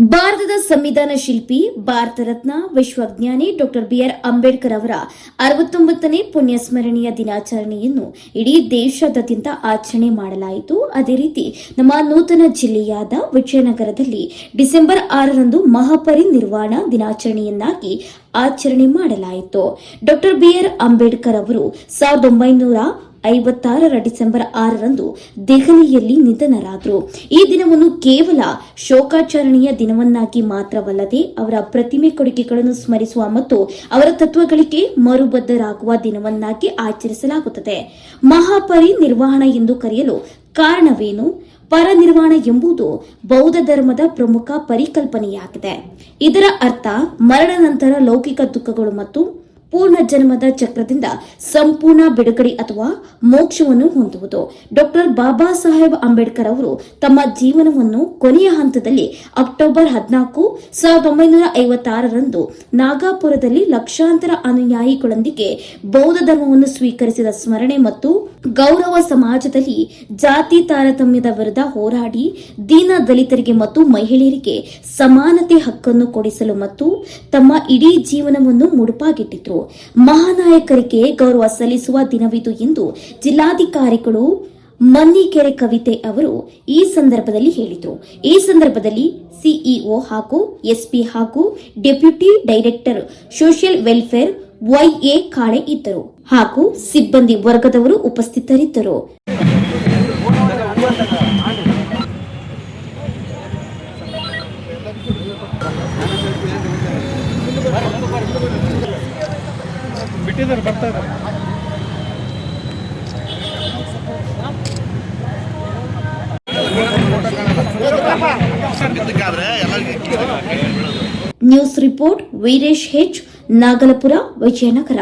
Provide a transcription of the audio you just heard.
ಭಾರತದ ಸಂವಿಧಾನ ಶಿಲ್ಪಿ, ಭಾರತ ರತ್ನ ವಿಶ್ವಜ್ಞಾನಿ ಡಾಕ್ಟರ್ ಬಿಆರ್ ಅಂಬೇಡ್ಕರ್ ಅವರ ಅರವತ್ತೊಂಬತ್ತನೇ ಪುಣ್ಯಸ್ಮರಣೆಯ ದಿನಾಚರಣೆಯನ್ನು ಇಡೀ ದೇಶಾದ್ಯಂತ ಆಚರಣೆ ಮಾಡಲಾಯಿತು. ಅದೇ ರೀತಿ ನಮ್ಮ ನೂತನ ಜಿಲ್ಲೆಯಾದ ವಿಜಯನಗರದಲ್ಲಿ ಡಿಸೆಂಬರ್ ಆರರಂದು ಮಹಾಪರಿನಿರ್ವಾಣ ದಿನಾಚರಣೆಯನ್ನಾಗಿ ಆಚರಣೆ ಮಾಡಲಾಯಿತು. ಡಾಕ್ಟರ್ ಬಿಆರ್ ಅಂಬೇಡ್ಕರ್ ಅವರು ಸಾವಿರದ ಒಂಬೈನೂರ ಐವತ್ತಾರರ ಡಿಸೆಂಬರ್ ಆರರಂದು ದೆಹಲಿಯಲ್ಲಿ ನಿಧನರಾದರು. ಈ ದಿನವನ್ನು ಕೇವಲ ಶೋಕಾಚರಣೆಯ ದಿನವನ್ನಾಗಿ ಮಾತ್ರವಲ್ಲದೆ ಅವರ ಪ್ರತಿಮೆ ಕೊಡುಗೆಗಳನ್ನು ಸ್ಮರಿಸುವ ಮತ್ತು ಅವರ ತತ್ವಗಳಿಗೆ ಮರುಬದ್ಧರಾಗುವ ದಿನವನ್ನಾಗಿ ಆಚರಿಸಲಾಗುತ್ತದೆ. ಮಹಾಪರಿ ನಿರ್ವಹಣ ಎಂದು ಕರೆಯಲು ಕಾರಣವೇನು? ಪರನಿರ್ವಾಣ ಎಂಬುದು ಬೌದ್ಧ ಧರ್ಮದ ಪ್ರಮುಖ ಪರಿಕಲ್ಪನೆಯಾಗಿದೆ. ಇದರ ಅರ್ಥ ಮರಣ ನಂತರ ಲೌಕಿಕ ದುಃಖಗಳು ಮತ್ತು ಪೂರ್ಣ ಜನ್ಮದ ಚಕ್ರದಿಂದ ಸಂಪೂರ್ಣ ಬಿಡುಗಡೆ ಅಥವಾ ಮೋಕ್ಷವನ್ನು ಹೊಂದುವುದು. ಡಾಕ್ಟರ್ ಬಾಬಾ ಸಾಹೇಬ್ ಅಂಬೇಡ್ಕರ್ ಅವರು ತಮ್ಮ ಜೀವನವನ್ನು ಕೊನೆಯ ಹಂತದಲ್ಲಿ ಅಕ್ಟೋಬರ್ ಹದಿನಾಲ್ಕು, ಸಾವಿರದ ಒಂಬೈನೂರ ಐವತ್ತಾರರಂದು ನಾಗಾಪುರದಲ್ಲಿ ಲಕ್ಷಾಂತರ ಅನುಯಾಯಿಗಳೊಂದಿಗೆ ಬೌದ್ಧ ಧರ್ಮವನ್ನು ಸ್ವೀಕರಿಸಿದ ಸ್ಮರಣೆ ಮತ್ತು ಗೌರವ ಸಮಾಜದಲ್ಲಿ ಜಾತಿ ತಾರತಮ್ಯದ ವಿರುದ್ಧ ಹೋರಾಡಿ ದೀನ ದಲಿತರಿಗೆ ಮತ್ತು ಮಹಿಳೆಯರಿಗೆ ಸಮಾನತೆ ಹಕ್ಕನ್ನು ಕೊಡಿಸಲು ಮತ್ತು ತಮ್ಮ ಇಡೀ ಜೀವನವನ್ನು ಮುಡುಪಾಗಿಟ್ಟಿದ್ರು. ಮಹಾನಾಯಕರಿಗೆ ಗೌರವ ಸಲ್ಲಿಸುವ ದಿನವಿದು ಎಂದು ಜಿಲ್ಲಾಧಿಕಾರಿಗಳು ಮನ್ನಿಕೆರೆ ಕವಿತೆ ಅವರು ಈ ಸಂದರ್ಭದಲ್ಲಿ ಹೇಳಿದರು. ಈ ಸಂದರ್ಭದಲ್ಲಿ ಸಿಇಒ ಹಾಗೂ ಎಸ್ಪಿ ಹಾಗೂ deputy director social welfare Y A Kale ಇದ್ದರು ಹಾಗೂ ಸಿಬ್ಬಂದಿ ವರ್ಗದವರು ಉಪಸ್ಥಿತರಿದ್ದರು. ಬಿಟ್ಟಿದ್ದಾರೆ ಬರ್ತಾ ಇದ್ದಾರೆ. News report Veeresh H Nagalapura Vijayanagara.